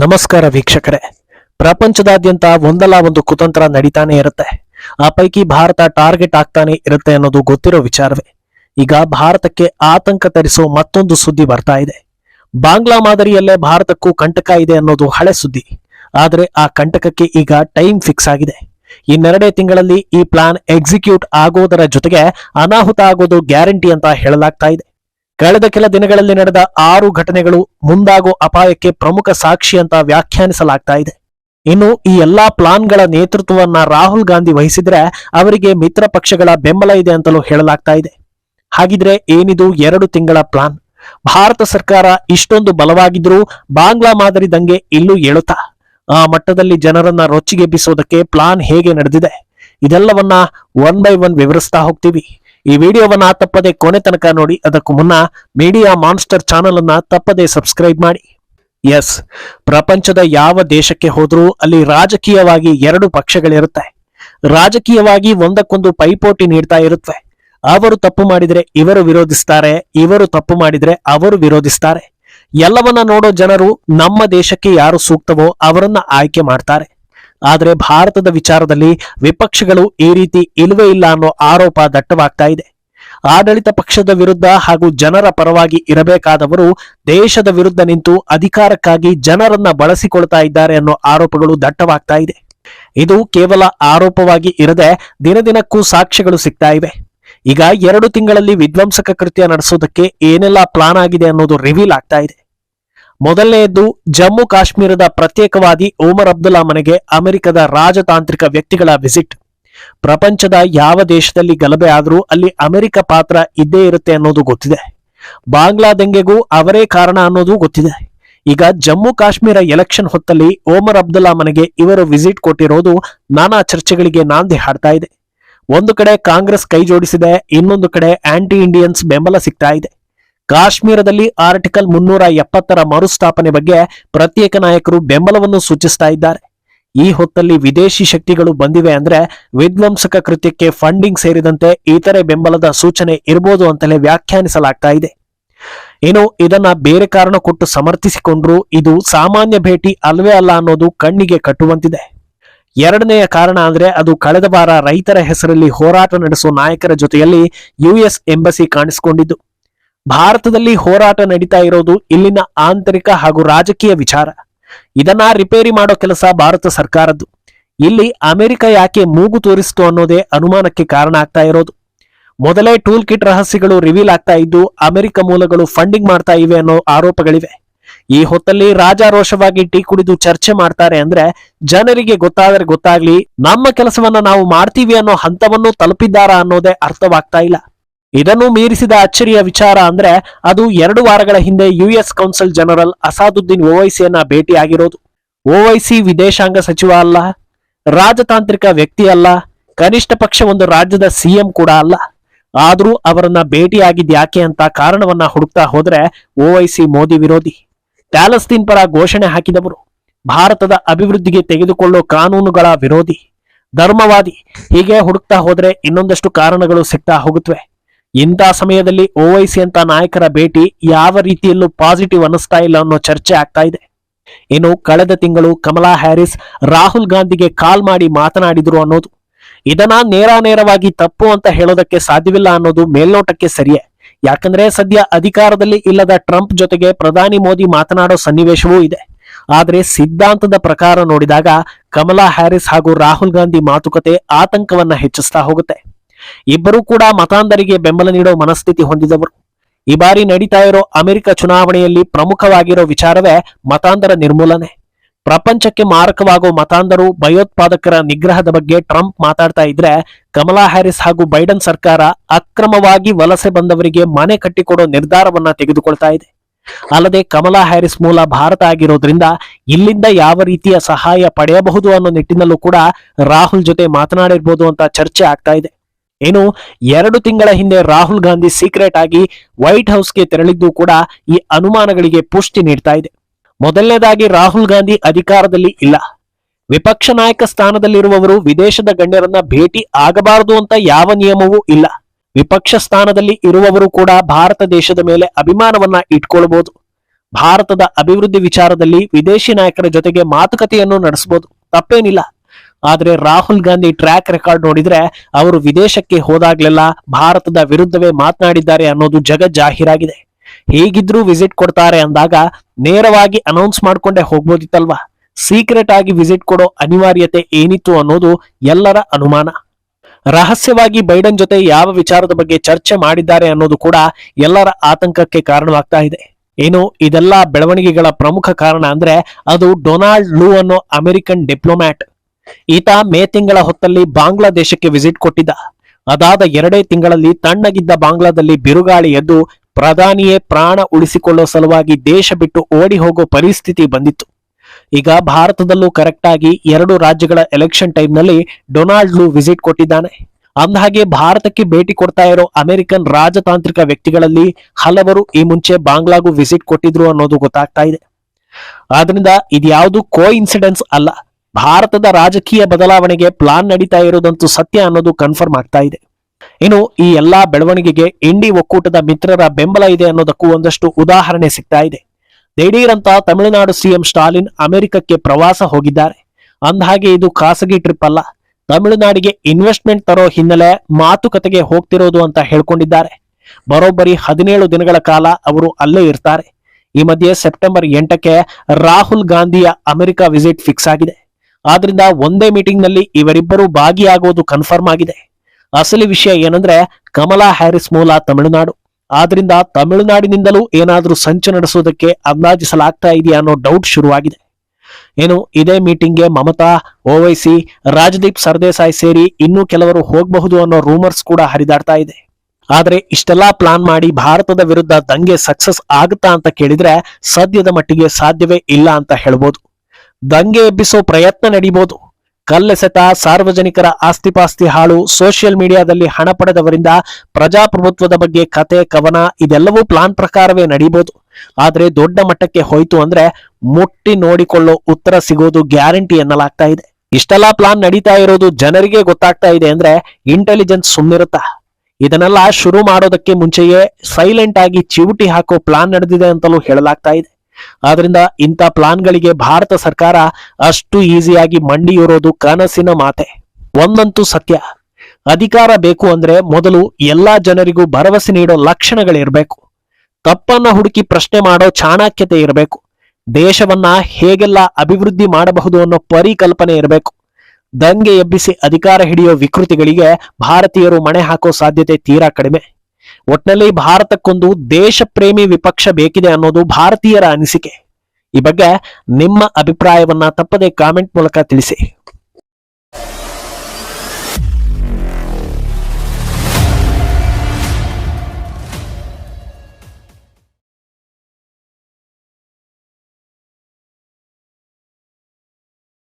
ನಮಸ್ಕಾರ ವೀಕ್ಷಕರೇ. ಪ್ರಪಂಚದಾದ್ಯಂತ ಒಂದಲ್ಲ ಒಂದು ಕುತಂತ್ರ ನಡೀತಾನೆ ಇರುತ್ತೆ. ಆ ಪೈಕಿ ಭಾರತ ಟಾರ್ಗೆಟ್ ಆಗ್ತಾನೆ ಇರುತ್ತೆ ಅನ್ನೋದು ಗೊತ್ತಿರೋ ವಿಚಾರವೇ. ಈಗ ಭಾರತಕ್ಕೆ ಆತಂಕ ತರಿಸೋ ಮತ್ತೊಂದು ಸುದ್ದಿ ಬರ್ತಾ ಇದೆ. ಬಾಂಗ್ಲಾ ಮಾದರಿಯಲ್ಲೇ ಭಾರತಕ್ಕೂ ಕಂಟಕ ಇದೆ ಅನ್ನೋದು ಹಳೆ ಸುದ್ದಿ. ಆದರೆ ಆ ಕಂಟಕಕ್ಕೆ ಈಗ ಟೈಮ್ ಫಿಕ್ಸ್ ಆಗಿದೆ. ಇನ್ನೆರಡೇ ತಿಂಗಳಲ್ಲಿ ಈ ಪ್ಲಾನ್ ಎಕ್ಸಿಕ್ಯೂಟ್ ಆಗೋದರ ಜೊತೆಗೆ ಅನಾಹುತ ಆಗೋದು ಗ್ಯಾರಂಟಿ ಅಂತ ಹೇಳಲಾಗ್ತಾ ಇದೆ. ಕಳೆದ ಕೆಲ ದಿನಗಳಲ್ಲಿ ನಡೆದ ಆರು ಘಟನೆಗಳು ಮುಂದಾಗೋ ಅಪಾಯಕ್ಕೆ ಪ್ರಮುಖ ಸಾಕ್ಷಿ ಅಂತ ವ್ಯಾಖ್ಯಾನಿಸಲಾಗ್ತಾ ಇದೆ. ಇನ್ನು ಈ ಎಲ್ಲಾ ಪ್ಲಾನ್ಗಳ ನೇತೃತ್ವವನ್ನ ರಾಹುಲ್ ಗಾಂಧಿ ವಹಿಸಿದ್ರೆ ಅವರಿಗೆ ಮಿತ್ರ ಪಕ್ಷಗಳ ಬೆಂಬಲ ಇದೆ ಅಂತಲೂ ಹೇಳಲಾಗ್ತಾ ಇದೆ. ಹಾಗಿದ್ರೆ ಏನಿದು ಎರಡು ತಿಂಗಳ ಪ್ಲಾನ್? ಭಾರತ ಸರ್ಕಾರ ಇಷ್ಟೊಂದು ಬಲವಾಗಿದ್ರೂ ಬಾಂಗ್ಲಾ ಮಾದರಿ ದಂಗೆ ಇಲ್ಲೂ ಏಳುತ್ತಾ? ಆ ಮಟ್ಟದಲ್ಲಿ ಜನರನ್ನ ರೊಚ್ಚಿಗೆಬ್ಬಿಸೋದಕ್ಕೆ ಪ್ಲಾನ್ ಹೇಗೆ ನಡೆದಿದೆ? ಇದೆಲ್ಲವನ್ನ ಒನ್ ಬೈ ಒನ್ ವಿವರಿಸ್ತಾ ಹೋಗ್ತೀವಿ. ಈ ವಿಡಿಯೋವನ್ನ ತಪ್ಪದೆ ಕೊನೆ ತನಕ ನೋಡಿ, ಅದಕ್ಕೂ ಮುನ್ನ ಮೀಡಿಯಾ ಮಾನ್ಸ್ಟರ್ ಚಾನೆಲ್ ಅನ್ನ ತಪ್ಪದೆ ಸಬ್ಸ್ಕ್ರೈಬ್ ಮಾಡಿ. ಎಸ್ ಪ್ರಪಂಚದ ಯಾವ ದೇಶಕ್ಕೆ ಹೋದ್ರೂ ಅಲ್ಲಿ ರಾಜಕೀಯವಾಗಿ ಎರಡು ಪಕ್ಷಗಳಿರುತ್ತೆ. ರಾಜಕೀಯವಾಗಿ ಒಂದಕ್ಕೊಂದು ಪೈಪೋಟಿ ನೀಡ್ತಾ ಇರುತ್ತವೆ ಅವರು ತಪ್ಪು ಮಾಡಿದ್ರೆ ಇವರು ವಿರೋಧಿಸ್ತಾರೆ, ಇವರು ತಪ್ಪು ಮಾಡಿದ್ರೆ ಅವರು ವಿರೋಧಿಸ್ತಾರೆ. ಎಲ್ಲವನ್ನ ನೋಡೋ ಜನರು ನಮ್ಮ ದೇಶಕ್ಕೆ ಯಾರು ಸೂಕ್ತವೋ ಅವರನ್ನ ಆಯ್ಕೆ ಮಾಡ್ತಾರೆ. ಆದ್ರೆ ಭಾರತದ ವಿಚಾರದಲ್ಲಿ ವಿಪಕ್ಷಗಳು ಈ ರೀತಿ ಇಲ್ವೇ ಇಲ್ಲ ಅನ್ನೋ ಆರೋಪ ದಟ್ಟವಾಗ್ತಾ ಇದೆ. ಆಡಳಿತ ಪಕ್ಷದ ವಿರುದ್ಧ ಹಾಗೂ ಜನರ ಪರವಾಗಿ ಇರಬೇಕಾದವರು ದೇಶದ ವಿರುದ್ಧ ನಿಂತು ಅಧಿಕಾರಕ್ಕಾಗಿ ಜನರನ್ನ ಬಳಸಿಕೊಳ್ತಾ ಇದ್ದಾರೆ ಅನ್ನೋ ಆರೋಪಗಳು ದಟ್ಟವಾಗ್ತಾ ಇದೆ. ಇದು ಕೇವಲ ಆರೋಪವಾಗಿ ಇರದೆ ದಿನದಿನಕ್ಕೂ ಸಾಕ್ಷ್ಯಗಳು ಸಿಗ್ತಾ ಇವೆ. ಈಗ ಎರಡು ತಿಂಗಳಲ್ಲಿ ವಿಧ್ವಂಸಕ ಕೃತ್ಯ ನಡೆಸೋದಕ್ಕೆ ಏನೆಲ್ಲ ಪ್ಲಾನ್ ಆಗಿದೆ ಅನ್ನೋದು ರಿವೀಲ್ ಆಗ್ತಾ ಇದೆ. ಮೊದಲನೆಯದ್ದು, ಜಮ್ಮು ಕಾಶ್ಮೀರದ ಪ್ರತ್ಯೇಕವಾದಿ ಓಮರ್ ಅಬ್ದುಲ್ಲಾ ಮನೆಗೆ ಅಮೆರಿಕದ ರಾಜತಾಂತ್ರಿಕ ವ್ಯಕ್ತಿಗಳ ವಿಸಿಟ್. ಪ್ರಪಂಚದ ಯಾವ ದೇಶದಲ್ಲಿ ಗಲಭೆ ಆದರೂ ಅಲ್ಲಿ ಅಮೆರಿಕ ಪಾತ್ರ ಇದ್ದೇ ಇರುತ್ತೆ ಅನ್ನೋದು ಗೊತ್ತಿದೆ. ಬಾಂಗ್ಲಾ ದಂಗೆಗೂ ಅವರೇ ಕಾರಣ ಅನ್ನೋದು ಗೊತ್ತಿದೆ. ಈಗ ಜಮ್ಮು ಕಾಶ್ಮೀರ ಎಲೆಕ್ಷನ್ ಹೊತ್ತಲ್ಲಿ ಓಮರ್ ಅಬ್ದುಲ್ಲಾ ಮನೆಗೆ ಇವರು ವಿಸಿಟ್ ಕೊಟ್ಟಿರೋದು ನಾನಾ ಚರ್ಚೆಗಳಿಗೆ ನಾಂದಿ ಹಾಡ್ತಾ ಇದೆ. ಒಂದು ಕಡೆ ಕಾಂಗ್ರೆಸ್ ಕೈ ಜೋಡಿಸಿದೆ, ಇನ್ನೊಂದು ಕಡೆ ಆಂಟಿ ಇಂಡಿಯನ್ಸ್ ಬೆಂಬಲ ಸಿಗ್ತಾ ಇದೆ. ಕಾಶ್ಮೀರದಲ್ಲಿ ಆರ್ಟಿಕಲ್ ಮುನ್ನೂರ ಎಪ್ಪತ್ತರ ಮರುಸ್ಥಾಪನೆ ಬಗ್ಗೆ ಪ್ರತ್ಯೇಕ ನಾಯಕರು ಬೆಂಬಲವನ್ನು ಸೂಚಿಸ್ತಾ ಇದ್ದಾರೆ. ಈ ಹೊತ್ತಲ್ಲಿ ವಿದೇಶಿ ಶಕ್ತಿಗಳು ಬಂದಿವೆ ಅಂದ್ರೆ ವಿಧ್ವಂಸಕ ಕೃತ್ಯಕ್ಕೆ ಫಂಡಿಂಗ್ ಸೇರಿದಂತೆ ಇತರೆ ಬೆಂಬಲದ ಸೂಚನೆ ಇರಬಹುದು ಅಂತಲೇ ವ್ಯಾಖ್ಯಾನಿಸಲಾಗ್ತಾ ಇದೆ. ಏನು ಇದನ್ನ ಬೇರೆ ಕಾರಣ ಕೊಟ್ಟು ಸಮರ್ಥಿಸಿಕೊಂಡ್ರು ಇದು ಸಾಮಾನ್ಯ ಭೇಟಿ ಅಲ್ವೇ ಅಲ್ಲ ಅನ್ನೋದು ಕಣ್ಣಿಗೆ ಕಟ್ಟುವಂತಿದೆ. ಎರಡನೆಯ ಕಾರಣ ಅಂದ್ರೆ ಅದು ಕಳೆದ ವಾರ ರೈತರ ಹೆಸರಲ್ಲಿ ಹೋರಾಟ ನಡೆಸುವ ನಾಯಕರ ಜೊತೆಯಲ್ಲಿ ಯುಎಸ್ ಎಂಬಸಿ ಕಾಣಿಸಿಕೊಂಡಿದ್ದು. ಭಾರತದಲ್ಲಿ ಹೋರಾಟ ನಡೀತಾ ಇರೋದು ಇಲ್ಲಿನ ಆಂತರಿಕ ಹಾಗೂ ರಾಜಕೀಯ ವಿಚಾರ. ಇದನ್ನ ರಿಪೇರಿ ಮಾಡೋ ಕೆಲಸ ಭಾರತ ಸರ್ಕಾರದ್ದು. ಇಲ್ಲಿ ಅಮೆರಿಕ ಯಾಕೆ ಮೂಗು ತೋರಿಸ್ತು ಅನ್ನೋದೇ ಅನುಮಾನಕ್ಕೆ ಕಾರಣ ಆಗ್ತಾ ಇರೋದು. ಮೊದಲೇ ಟೂಲ್ ಕಿಟ್ ರಹಸ್ಯಗಳು ರಿವೀಲ್ ಆಗ್ತಾ ಇದ್ದು ಅಮೆರಿಕ ಮೂಲಗಳು ಫಂಡಿಂಗ್ ಮಾಡ್ತಾ ಇವೆ ಅನ್ನೋ ಆರೋಪಗಳಿವೆ. ಈ ಹೊತ್ತಲ್ಲಿ ರಾಜಾರೋಷವಾಗಿ ಟೀ ಕುಡಿದು ಚರ್ಚೆ ಮಾಡ್ತಾರೆ ಅಂದ್ರೆ ಜನರಿಗೆ ಗೊತ್ತಾದ್ರೆ ಗೊತ್ತಾಗ್ಲಿ, ನಮ್ಮ ಕೆಲಸವನ್ನ ನಾವು ಮಾಡ್ತೀವಿ ಅನ್ನೋ ಹಂತವನ್ನು ತಲುಪಿದ್ದಾರಾ ಅನ್ನೋದೇ ಅರ್ಥವಾಗ್ತಾ ಇಲ್ಲ. ಇದನ್ನು ಮೀರಿಸಿದ ಅಚ್ಚರಿಯ ವಿಚಾರ ಅಂದ್ರೆ ಅದು ಎರಡು ವಾರಗಳ ಹಿಂದೆ ಯುಎಸ್ ಕೌನ್ಸಿಲ್ ಜನರಲ್ ಅಸಾದುದ್ದೀನ್ ಓವೈಸಿಯನ್ನ ಭೇಟಿಯಾಗಿರೋದು. ಓವೈಸಿ ವಿದೇಶಾಂಗ ಸಚಿವ ಅಲ್ಲ, ರಾಜತಾಂತ್ರಿಕ ವ್ಯಕ್ತಿ ಅಲ್ಲ, ಕನಿಷ್ಠ ಪಕ್ಷ ಒಂದು ರಾಜ್ಯದ ಸಿಎಂ ಕೂಡ ಅಲ್ಲ. ಆದ್ರೂ ಅವರನ್ನ ಭೇಟಿಯಾಗಿದ್ ಯಾಕೆ ಅಂತ ಕಾರಣವನ್ನ ಹುಡುಕ್ತಾ ಹೋದ್ರೆ ಓವೈಸಿ ಮೋದಿ ವಿರೋಧಿ. ಪ್ಯಾಲೆಸ್ತೀನ್ ಪರ ಘೋಷಣೆ ಹಾಕಿದವರು. ಭಾರತದ ಅಭಿವೃದ್ಧಿಗೆ ತೆಗೆದುಕೊಳ್ಳೋ ಕಾನೂನುಗಳ ವಿರೋಧಿ. ಧರ್ಮವಾದಿ. ಹೀಗೆ ಹುಡುಕ್ತಾ ಹೋದ್ರೆ ಇನ್ನೊಂದಷ್ಟು ಕಾರಣಗಳು ಸಿಗ್ತಾ ಹೋಗುತ್ತವೆ ಇಂಥ ಸಮಯದಲ್ಲಿ ಓವೈಸಿ ಅಂತ ನಾಯಕರ ಭೇಟಿ ಯಾವ ರೀತಿಯಲ್ಲೂ ಪಾಸಿಟಿವ್ ಅನ್ನಿಸ್ತಾ ಇಲ್ಲ ಅನ್ನೋ ಚರ್ಚೆ ಆಗ್ತಾ ಇದೆ. ಇನ್ನು ಕಳೆದ ತಿಂಗಳು ಕಮಲಾ ಹ್ಯಾರಿಸ್ ರಾಹುಲ್ ಗಾಂಧಿಗೆ ಕಾಲ್ ಮಾಡಿ ಮಾತನಾಡಿದ್ರು ಅನ್ನೋದು. ಇದನ್ನ ನೇರ ನೇರವಾಗಿ ತಪ್ಪು ಅಂತ ಹೇಳೋದಕ್ಕೆ ಸಾಧ್ಯವಿಲ್ಲ ಅನ್ನೋದು ಮೇಲ್ನೋಟಕ್ಕೆ ಸರಿಯೇ. ಯಾಕಂದ್ರೆ ಸದ್ಯ ಅಧಿಕಾರದಲ್ಲಿ ಇಲ್ಲದ ಟ್ರಂಪ್ ಜೊತೆಗೆ ಪ್ರಧಾನಿ ಮೋದಿ ಮಾತನಾಡೋ ಸನ್ನಿವೇಶವೂ ಇದೆ. ಆದ್ರೆ ಸಿದ್ಧಾಂತದ ಪ್ರಕಾರ ನೋಡಿದಾಗ ಕಮಲಾ ಹ್ಯಾರಿಸ್ ಹಾಗೂ ರಾಹುಲ್ ಗಾಂಧಿ ಮಾತುಕತೆ ಆತಂಕವನ್ನ ಹೆಚ್ಚಿಸ್ತಾ ಹೋಗುತ್ತೆ. ಇಬ್ಬರೂ ಕೂಡ ಮತಾಂಧರಿಗೆ ಬೆಂಬಲ ನೀಡೋ ಮನಸ್ಥಿತಿ ಹೊಂದಿದವರು. ಈ ಬಾರಿ ನಡೀತಾ ಇರೋ ಅಮೆರಿಕ ಚುನಾವಣೆಯಲ್ಲಿ ಪ್ರಮುಖವಾಗಿರೋ ವಿಚಾರವೇ ಮತಾಂಧರ ನಿರ್ಮೂಲನೆ. ಪ್ರಪಂಚಕ್ಕೆ ಮಾರಕವಾಗೋ ಮತಾಂಧರು, ಭಯೋತ್ಪಾದಕರ ನಿಗ್ರಹದ ಬಗ್ಗೆ ಟ್ರಂಪ್ ಮಾತಾಡ್ತಾ ಇದ್ರೆ ಕಮಲಾ ಹ್ಯಾರಿಸ್ ಹಾಗೂ ಬೈಡನ್ ಸರ್ಕಾರ ಅಕ್ರಮವಾಗಿ ವಲಸೆ ಬಂದವರಿಗೆ ಮನೆ ಕಟ್ಟಿಕೊಡೋ ನಿರ್ಧಾರವನ್ನ ತೆಗೆದುಕೊಳ್ತಾ ಇದೆ. ಅಲ್ಲದೆ ಕಮಲಾ ಹ್ಯಾರಿಸ್ ಮೂಲ ಭಾರತ ಆಗಿರೋದ್ರಿಂದ ಇಲ್ಲಿಂದ ಯಾವ ರೀತಿಯ ಸಹಾಯ ಪಡೆಯಬಹುದು ಅನ್ನೋ ನಿಟ್ಟಿನಲ್ಲೂ ಕೂಡ ರಾಹುಲ್ ಜೊತೆ ಮಾತನಾಡಿರ್ಬೋದು ಅಂತ ಚರ್ಚೆ ಆಗ್ತಾ ಇದೆ. ಏನು, ಎರಡು ತಿಂಗಳ ಹಿಂದೆ ರಾಹುಲ್ ಗಾಂಧಿ ಸೀಕ್ರೆಟ್ ಆಗಿ ವೈಟ್ ಹೌಸ್ಗೆ ತೆರಳಿದ್ದು ಕೂಡ ಈ ಅನುಮಾನಗಳಿಗೆ ಪುಷ್ಟಿ ನೀಡ್ತಾ ಇದೆ. ಮೊದಲನೇದಾಗಿ ರಾಹುಲ್ ಗಾಂಧಿ ಅಧಿಕಾರದಲ್ಲಿ ಇಲ್ಲ. ವಿಪಕ್ಷ ನಾಯಕ ಸ್ಥಾನದಲ್ಲಿರುವವರು ವಿದೇಶದ ಗಣ್ಯರನ್ನ ಭೇಟಿ ಆಗಬಾರದು ಅಂತ ಯಾವ ನಿಯಮವೂ ಇಲ್ಲ. ವಿಪಕ್ಷ ಸ್ಥಾನದಲ್ಲಿ ಇರುವವರು ಕೂಡ ಭಾರತ ದೇಶದ ಮೇಲೆ ಅಭಿಮಾನವನ್ನ ಇಟ್ಕೊಳ್ಬಹುದು ಭಾರತದ ಅಭಿವೃದ್ಧಿ ವಿಚಾರದಲ್ಲಿ ವಿದೇಶಿ ನಾಯಕರ ಜೊತೆಗೆ ಮಾತುಕತೆಯನ್ನು ನಡೆಸಬಹುದು ತಪ್ಪೇನಿಲ್ಲ. ಆದ್ರೆ ರಾಹುಲ್ ಗಾಂಧಿ ಟ್ರ್ಯಾಕ್ ರೆಕಾರ್ಡ್ ನೋಡಿದ್ರೆ ಅವರು ವಿದೇಶಕ್ಕೆ ಹೋದಾಗ್ಲೆಲ್ಲ ಭಾರತದ ವಿರುದ್ಧವೇ ಮಾತನಾಡಿದ್ದಾರೆ ಅನ್ನೋದು ಜಗಜ್ಜಾಹೀರಾಗಿದೆ. ಹೇಗಿದ್ರೂ ವಿಸಿಟ್ ಕೊಡ್ತಾರೆ ಅಂದಾಗ ನೇರವಾಗಿ ಅನೌನ್ಸ್ ಮಾಡ್ಕೊಂಡೇ ಹೋಗ್ಬೋದಿತ್ತಲ್ವಾ? ಸೀಕ್ರೆಟ್ ಆಗಿ ವಿಸಿಟ್ ಕೊಡೋ ಅನಿವಾರ್ಯತೆ ಏನಿತ್ತು ಅನ್ನೋದು ಎಲ್ಲರ ಅನುಮಾನ. ರಹಸ್ಯವಾಗಿ ಬೈಡನ್ ಜೊತೆ ಯಾವ ವಿಚಾರದ ಬಗ್ಗೆ ಚರ್ಚೆ ಮಾಡಿದ್ದಾರೆ ಅನ್ನೋದು ಕೂಡ ಎಲ್ಲರ ಆತಂಕಕ್ಕೆ ಕಾರಣವಾಗ್ತಾ ಇದೆ. ಏನು, ಇದೆಲ್ಲ ಬೆಳವಣಿಗೆಗಳ ಪ್ರಮುಖ ಕಾರಣ ಅಂದ್ರೆ ಅದು ಡೊನಾಲ್ಡ್ ಲೂ ಅನ್ನೋ ಅಮೆರಿಕನ್ ಡಿಪ್ಲೊಮ್ಯಾಟ್. ಈತ ಮೇ ತಿಂಗಳ ಹೊತ್ತಲ್ಲಿ ಬಾಂಗ್ಲಾದೇಶಕ್ಕೆ ವಿಸಿಟ್ ಕೊಟ್ಟಿದ್ದ. ಅದಾದ ಎರಡೇ ತಿಂಗಳಲ್ಲಿ ತಣ್ಣಗಿದ್ದ ಬಾಂಗ್ಲಾದಲ್ಲಿ ಬಿರುಗಾಳಿ ಎದ್ದು ಪ್ರಧಾನಿಯೇ ಪ್ರಾಣ ಉಳಿಸಿಕೊಳ್ಳೋ ಸಲುವಾಗಿ ದೇಶ ಬಿಟ್ಟು ಓಡಿ ಹೋಗೋ ಪರಿಸ್ಥಿತಿ ಬಂದಿತ್ತು. ಈಗ ಭಾರತದಲ್ಲೂ ಕರೆಕ್ಟ್ ಆಗಿ ಎರಡು ರಾಜ್ಯಗಳ ಎಲೆಕ್ಷನ್ ಟೈಮ್ನಲ್ಲಿ ಡೊನಾಲ್ಡ್ ಲೂ ವಿಸಿಟ್ ಕೊಟ್ಟಿದ್ದಾನೆ. ಅಂದಹಾಗೆ ಭಾರತಕ್ಕೆ ಭೇಟಿ ಕೊಡ್ತಾ ಇರೋ ಅಮೆರಿಕನ್ ರಾಜತಾಂತ್ರಿಕ ವ್ಯಕ್ತಿಗಳಲ್ಲಿ ಹಲವರು ಈ ಮುಂಚೆ ಬಾಂಗ್ಲಾಗೂ ವಿಸಿಟ್ ಕೊಟ್ಟಿದ್ರು ಅನ್ನೋದು ಗೊತ್ತಾಗ್ತಾ ಇದೆ. ಆದ್ರಿಂದ ಇದ್ಯಾವುದು ಕೋ ಇನ್ಸಿಡೆನ್ಸ್ ಅಲ್ಲ ಭಾರತದ ರಾಜಕೀಯ ಬದಲಾವಣೆಗೆ ಪ್ಲಾನ್ ನಡೀತಾ ಇರೋದಂತೂ ಸತ್ಯ ಅನ್ನೋದು ಕನ್ಫರ್ಮ್ ಆಗ್ತಾ ಇದೆ. ಇನ್ನು ಈ ಎಲ್ಲಾ ಬೆಳವಣಿಗೆಗೆ ಇಂಡಿ ಒಕ್ಕೂಟದ ಮಿತ್ರರ ಬೆಂಬಲ ಇದೆ ಅನ್ನೋದಕ್ಕೂ ಒಂದಷ್ಟು ಉದಾಹರಣೆ ಸಿಗ್ತಾ ಇದೆ. ದಿಢೀರಂತ ತಮಿಳುನಾಡು ಸಿಎಂ ಸ್ಟಾಲಿನ್ ಅಮೆರಿಕಕ್ಕೆ ಪ್ರವಾಸ ಹೋಗಿದ್ದಾರೆ. ಅಂದಹಾಗೆ ಇದು ಖಾಸಗಿ ಟ್ರಿಪ್ ಅಲ್ಲ. ತಮಿಳುನಾಡಿಗೆ ಇನ್ವೆಸ್ಟ್ಮೆಂಟ್ ತರೋ ಹಿನ್ನೆಲೆ ಮಾತುಕತೆಗೆ ಹೋಗ್ತಿರೋದು ಅಂತ ಹೇಳ್ಕೊಂಡಿದ್ದಾರೆ. ಬರೋಬ್ಬರಿ ಹದಿನೇಳು ದಿನಗಳ ಕಾಲ ಅವರು ಅಲ್ಲೇ ಇರ್ತಾರೆ. ಈ ಮಧ್ಯೆ ಸೆಪ್ಟೆಂಬರ್ ಎಂಟಕ್ಕೆ ರಾಹುಲ್ ಗಾಂಧಿಯ ಅಮೆರಿಕ ವಿಸಿಟ್ ಫಿಕ್ಸ್ ಆಗಿದೆ. ಆದ್ರಿಂದ ಒಂದೇ ಮೀಟಿಂಗ್ನಲ್ಲಿ ಇವರಿಬ್ಬರು ಭಾಗಿಯಾಗುವುದು ಕನ್ಫರ್ಮ್ ಆಗಿದೆ. ಅಸಲಿ ವಿಷಯ ಏನಂದ್ರೆ ಕಮಲಾ ಹ್ಯಾರಿಸ್ ಮೂಲ ತಮಿಳುನಾಡು. ಆದ್ರಿಂದ ತಮಿಳುನಾಡಿನಿಂದಲೂ ಏನಾದರೂ ಸಂಚು ನಡೆಸೋದಕ್ಕೆ ಅಂದಾಜಿಸಲಾಗ್ತಾ ಇದೆಯಾ ಅನ್ನೋ ಡೌಟ್ ಶುರುವಾಗಿದೆ. ಏನು, ಇದೇ ಮೀಟಿಂಗ್ಗೆ ಮಮತಾ, ಓವೈಸಿ, ರಾಜದೀಪ್ ಸರ್ದೇಸಾಯಿ ಸೇರಿ ಇನ್ನೂ ಕೆಲವರು ಹೋಗಬಹುದು ಅನ್ನೋ ರೂಮರ್ಸ್ ಕೂಡ ಹರಿದಾಡ್ತಾ ಇದೆ. ಆದರೆ ಇಷ್ಟೆಲ್ಲಾ ಪ್ಲಾನ್ ಮಾಡಿ ಭಾರತದ ವಿರುದ್ಧ ದಂಗೆ ಸಕ್ಸಸ್ ಆಗುತ್ತಾ ಅಂತ ಕೇಳಿದ್ರೆ ಸದ್ಯದ ಮಟ್ಟಿಗೆ ಸಾಧ್ಯವೇ ಇಲ್ಲ ಅಂತ ಹೇಳ್ಬೋದು. ದಂಗೆ ಎಬ್ಬಿಸೋ ಪ್ರಯತ್ನ ನಡೀಬಹುದು ಕಲ್ಲೆಸೆತ ಸಾರ್ವಜನಿಕರ ಆಸ್ತಿಪಾಸ್ತಿ ಹಾಳು, ಸೋಷಿಯಲ್ ಮೀಡಿಯಾದಲ್ಲಿ ಹಣ ಪಡೆದವರಿಂದ ಪ್ರಜಾಪ್ರಭುತ್ವದ ಬಗ್ಗೆ ಕತೆ, ಕವನ ಇದೆಲ್ಲವೂ ಪ್ಲಾನ್ ಪ್ರಕಾರವೇ ನಡೀಬಹುದು ಆದರೆ ದೊಡ್ಡ ಮಟ್ಟಕ್ಕೆ ಹೋಯ್ತು ಅಂದ್ರೆ ಮುಟ್ಟಿ ನೋಡಿಕೊಳ್ಳೋ ಉತ್ತರ ಸಿಗೋದು ಗ್ಯಾರಂಟಿ ಎನ್ನಲಾಗ್ತಾ ಇದೆ. ಇಷ್ಟೆಲ್ಲ ಪ್ಲಾನ್ ನಡೀತಾ ಇರೋದು ಜನರಿಗೆ ಗೊತ್ತಾಗ್ತಾ ಇದೆ ಅಂದ್ರೆ ಇಂಟೆಲಿಜೆನ್ಸ್ ಸುಮ್ಮಿರುತ್ತ ಇದನ್ನೆಲ್ಲ ಶುರು ಮಾಡೋದಕ್ಕೆ ಮುಂಚೆಯೇ ಸೈಲೆಂಟ್ ಆಗಿ ಚಿವುಟಿ ಹಾಕೋ ಪ್ಲಾನ್ ನಡೆದಿದೆ ಅಂತಲೂ ಹೇಳಲಾಗ್ತಾ ಇದೆ. ಆದ್ರಿಂದ ಇಂಥ ಪ್ಲಾನ್ಗಳಿಗೆ ಭಾರತ ಸರ್ಕಾರ ಅಷ್ಟು ಈಸಿಯಾಗಿ ಮಂಡಿಯೂರೋದು ಕನಸಿನ ಮಾತೆ. ಒಂದಂತೂ ಸತ್ಯ. ಅಧಿಕಾರ ಬೇಕು ಅಂದ್ರೆ ಮೊದಲು ಎಲ್ಲಾ ಜನರಿಗೂ ಭರವಸೆ ನೀಡೋ ಲಕ್ಷಣಗಳಿರ್ಬೇಕು. ತಪ್ಪನ್ನ ಹುಡುಕಿ ಪ್ರಶ್ನೆ ಮಾಡೋ ಚಾಣಾಕ್ಯತೆ ಇರಬೇಕು. ದೇಶವನ್ನ ಹೇಗೆಲ್ಲ ಅಭಿವೃದ್ಧಿ ಮಾಡಬಹುದು ಅನ್ನೋ ಪರಿಕಲ್ಪನೆ ಇರಬೇಕು. ದಂಗೆ ಎಬ್ಬಿಸಿ ಅಧಿಕಾರ ಹಿಡಿಯೋ ವಿಕೃತಿಗಳಿಗೆ ಭಾರತೀಯರು ಮಣೆ ಹಾಕೋ ಸಾಧ್ಯತೆ ತೀರಾ ಕಡಿಮೆ. ಒಟ್ನಲ್ಲಿ ಭಾರತಕ್ಕೊಂದು ದೇಶ ಪ್ರೇಮಿ ವಿಪಕ್ಷ ಬೇಕಿದೆ ಅನ್ನೋದು ಭಾರತೀಯರ ಅನಿಸಿಕೆ. ಈ ಬಗ್ಗೆ ನಿಮ್ಮ ಅಭಿಪ್ರಾಯವನ್ನ ತಪ್ಪದೆ ಕಾಮೆಂಟ್ ಮೂಲಕ ತಿಳಿಸಿ.